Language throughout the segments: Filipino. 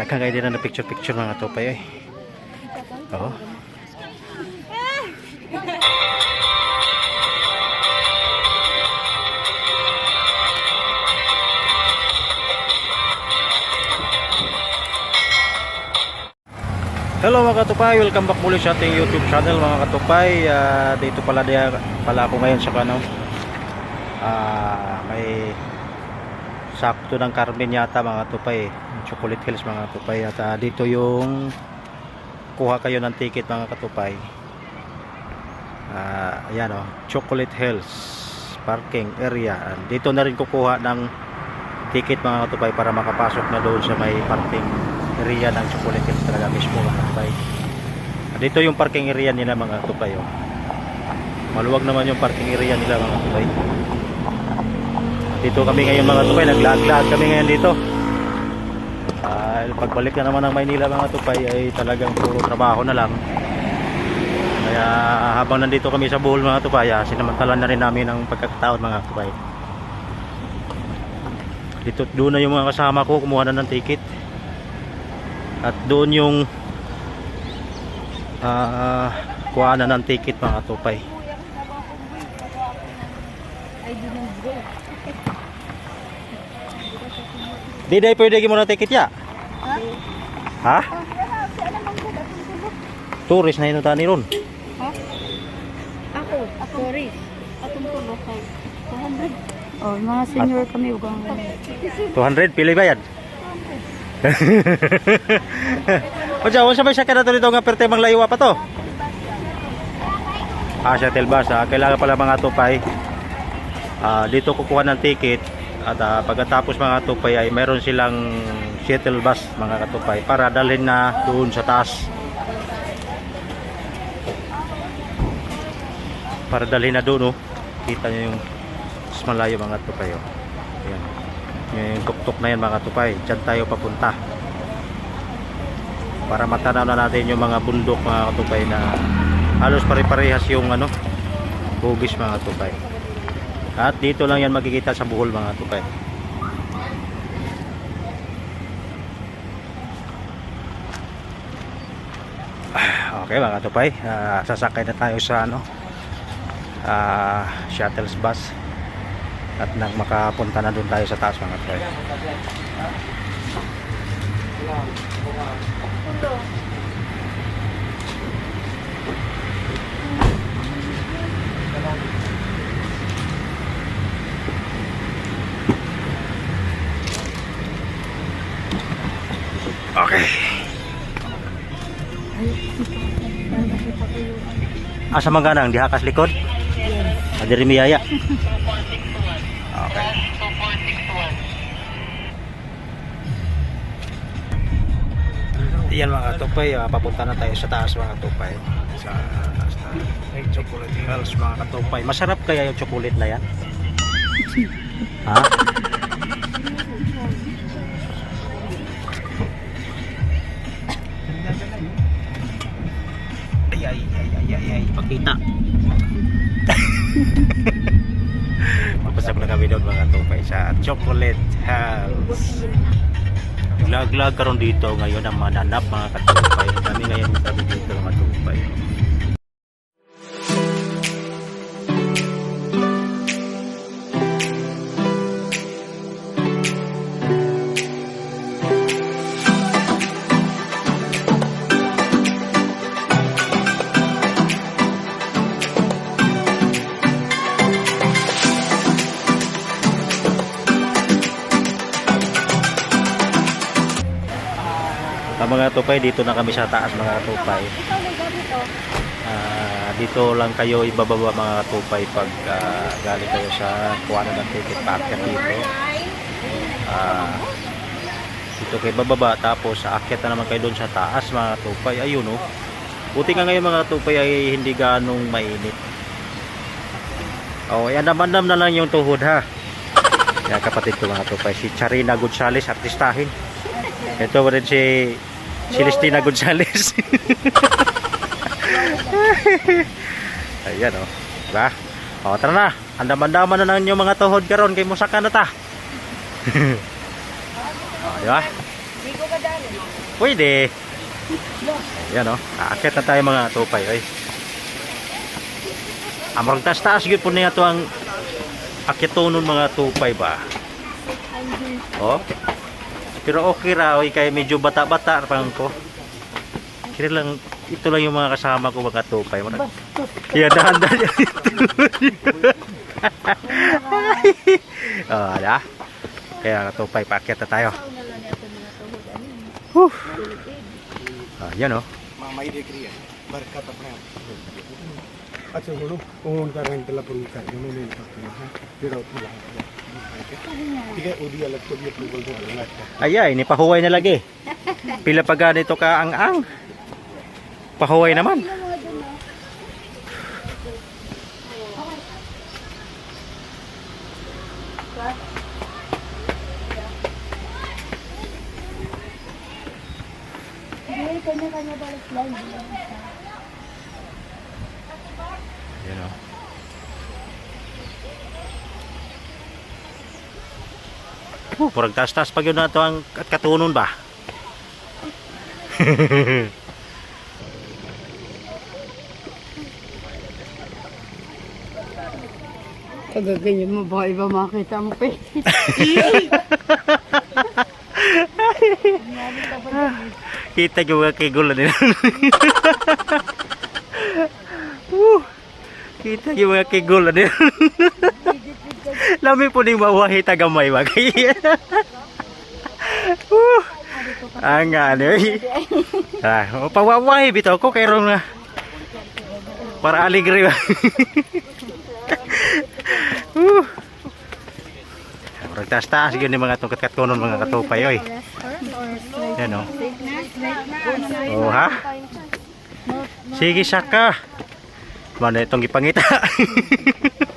Nagkagay din na picture picture mga tupay eh. Oo. Hello mga katupay, welcome back muli sa ating YouTube channel mga katupay. Ah, dito pala dia pala ako ngayon sa kano. Ah, may sakto ng Carmen yata mga yung Chocolate Hills mga katupay. At ah, dito yung kuha kayo ng ticket mga katupay. Ah, ayan oh, Chocolate Hills parking area. Dito na rin kukuha ng ticket mga katupay para makapasok na doon sa may parking area ng Chocolate Hills talaga mismo mga katupay. Dito yung parking area nila mga katupay. Oh. Maluwag naman yung parking area nila mga katupay. Dito kami ngayon mga katupay, naglaag-laag kami ngayon dito. Ah, pagbalik na naman ng Maynila mga katupay ay talagang puro trabaho na lang. Kaya habang nandito kami sa Bohol mga katupay, ah, sinamantala na rin namin ang pagkakataon mga katupay. Dito doon na yung mga kasama ko kumuha na ng ticket. At doon yung ah kuha na ng ticket mga katupay. Ay, di nang Di dahil pwede mo ng ticket ya? Ha? Ha? Tulog. Tourist na yun tani ron. Ha? Ako. Sorry. Atong tulog kay 200. Oh, mga senior kami ugang. 200 pili ba yan? o dyan, unsa ba siya kada to dito nga perte mang laywa pa to? Ah, shuttle bus. Ah, kailangan pala mga tupay. Ah, dito kukuha ng ticket at ah, pagkatapos mga tupay ay meron silang shuttle bus mga katupay para dalhin na doon sa taas. Para dalhin na doon, oh. Kita niyo yung mas malayo mga tupay, oh. Ayan. Yung tuktok na yan mga tupay. Diyan tayo papunta. Para matanaw na natin yung mga bundok mga katupay na halos pare-parehas yung ano, bugis mga tupay. At dito lang yan makikita sa buhol mga tupay. Okay mga tupay, Ah, sasakay na tayo sa ano, ah, shuttles bus at nang makapunta na doon tayo sa taas mga tupay. Okay. Asa man ganang dihakas likod? Adiri miyaya. Okay. Yan mga tupay, ah, papunta na tayo sa taas mga tupay. Sa taas na. Ay, chocolate hills mga katupay. Masarap kaya yung chocolate na yan? ha? Sa Chocolate House. Lag-lag karon dito ngayon ang mananap mga katupay. Kami ngayon kami dito mga katupay. Mga tupay dito na kami sa taas mga tupay. Ah, dito lang kayo ibababa mga tupay pag ah, galing kayo sa kuwanan ng ticket packet dito. Ah, dito kayo bababa tapos aakyat na naman kayo doon sa taas mga tupay. Ayun oh. Buti nga ngayon mga tupay ay hindi ganong mainit. Oh, yan naman na lang yung tuhod ha. Yan kapatid ko mga tupay. Si Charina Gonzales, artistahin. Ito rin si Celestina Gonzales. Ayan oh. Diba? O, tara na. Andaman-daman na yung mga tuhod karon kay musaka na ta. o, diba? Ko kadali. Pwede. Yan o. Aakit na tayo mga tupay. Ay. Amrang taas-taas yun po niya to ang akitonon mga tupay ba. Oh Pero okay raw, kay medyo bata-bata pang ko. Kaya lang, ito lang yung mga kasama ko mga tupay. Marag- Kaya dahan-dahan yan ito. oh, ala. Kaya tupay, paakyat na tayo. Whew. Ah, yan oh. मामाई देख रही है बरकत अपने आप अच्छा बोलो फोन का रंग तला पर कर दो मैंने नहीं पता है फिर और Ayay, ni pahuway na lagi. Pila pa ganito ka ang ang. Pahuway naman. Kanya-kanya balik lang. Yan oh. Oh, parang taas-taas pag yun na ito ang kat- katunon ba? Kagaganyan mo ba? Iba makita mo pa Kita juga kigulan nila. Woo! Kita juga kigulan nila. Lami po ni mawahi tagamay kaya. Woo! Ang ano eh. Ah, pawawahi bitaw ko kay na. Para aligre ba. Woo! Murag taas-taas yun yung mga tungkat kunon mga katupay oy. Yan oh. Oh ha? Sige saka. Mana itong ipangita.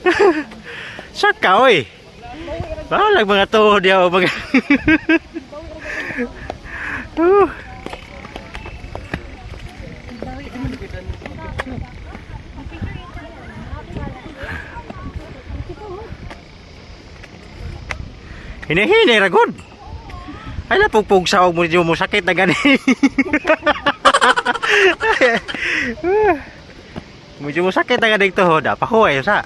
saka oy. Balag mga to dia mga. Uh. Hini-hini ra good. Ay na pugpug sa og mo mo sakit na gani. medyo mo sakit na gani to da pahuway sa.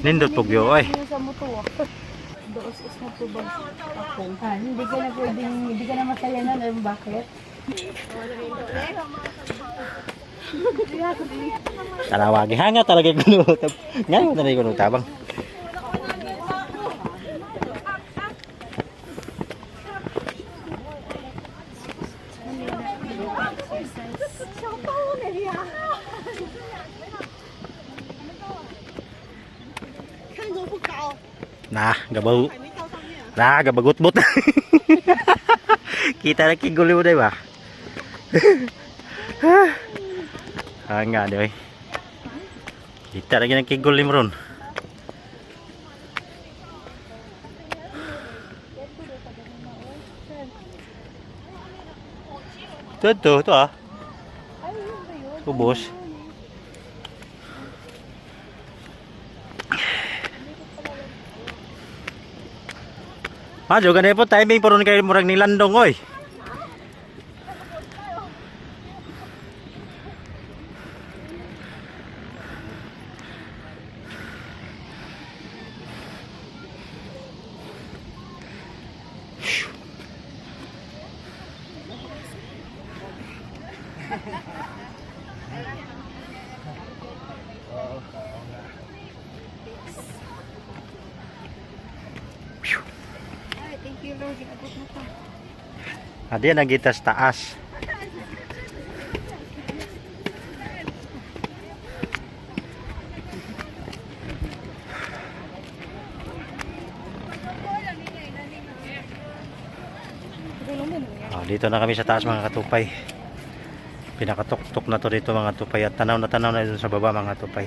Nindot pugyo oy. sa muto Doos is na tubag ako. Ah, hindi ka na pwedeng, hindi ka na masaya na. Alam mo bakit? Talawagi hanga talaga kuno. Ngayon na rin kuno Nah, gabaw. Nah, gabagot-bot. Kita na kigulo mo ba? Ah, nga, di ba? Kita lagi ng kigulo ron. Ito, ito, ito ah. Ubos. Ah, juga na po timing paron kayo murag ni Landong oy. Adi na gitas taas. Oh, dito na kami sa taas mga katupay. Pinakatuktok na to dito mga tupay at tanaw na tanaw na dito sa baba mga tupay.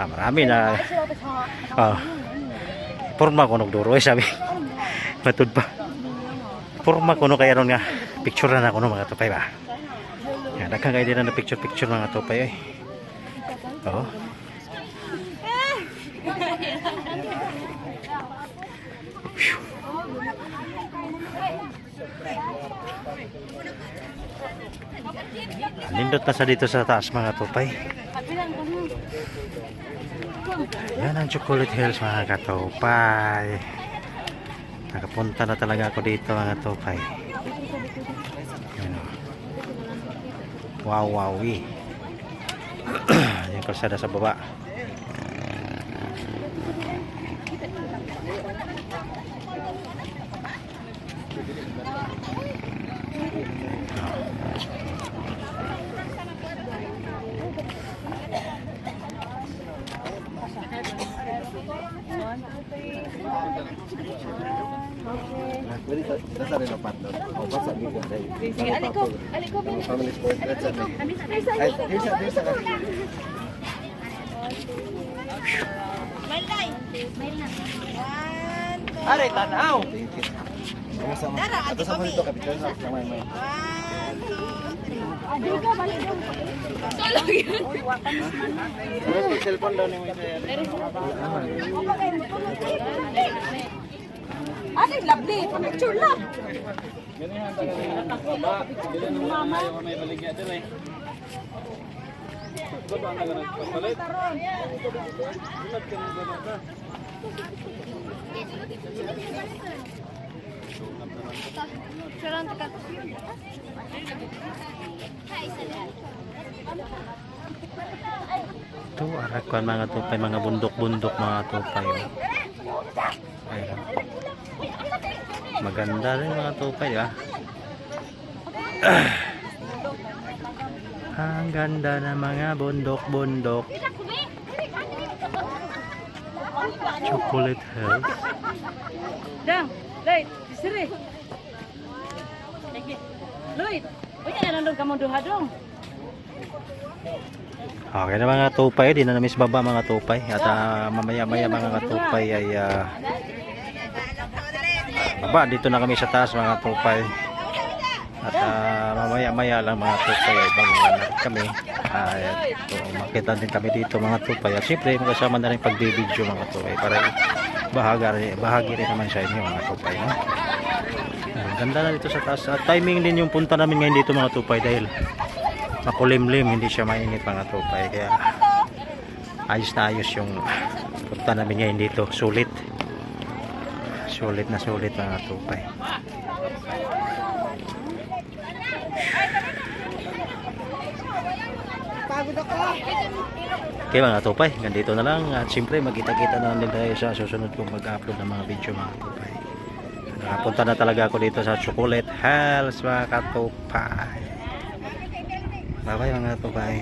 Ah, marami na. Ah, Porma ko nagduro eh sabi. Matud pa. Porma kuno kaya ron nga. Picture na ako no mga tupay ba. Yan, daghang kayo din na picture picture mga tupay eh. Oo. Phew. Nindot na sa dito sa taas mga tupay. Yan ang Chocolate Hills mga katupay. Nakapunta na talaga ako dito mga o. Wow, wow, eh. Yung kalsada sa baba. Sige, aliko. Aliko, Bini. Malay. Are, tanaw! Cellphone daw ni mo Ate, lovely. Picture lang. Ito, arakuan mga tupay, mga bundok-bundok mga tupay. oh. Maganda rin mga tupay ah. Ang ganda ng mga bundok-bundok. Chocolate Hills. Dang, Lloyd, siri. Lloyd, punya na nandun kamu duha dong. Okay na mga tupay, di na namis baba mga tupay. At ah, mamaya-maya mga tupay ay ah, baba dito na kami sa taas mga tupay. At ah, mamaya-maya lang mga tupay ay kami. Ay, ito, makita din kami dito mga tupay. At siyempre magkasama na rin pagbibideo mga tupay para bahaga rin, bahagi rin naman sa inyo mga tupay. No? Ang ganda na dito sa taas. At timing din yung punta namin ngayon dito mga tupay dahil makulimlim, hindi siya mainit mga tupay. Kaya ayos na ayos yung punta namin ngayon dito. Sulit. Sulit na sulit mga tupay. Okay mga tupay, ganito na lang at siyempre magkita-kita na lang din tayo sa susunod kong mag-upload ng mga video mga tupay. Nakapunta na talaga ako dito sa Chocolate Hills mga katupay. Bye bye mga tupay.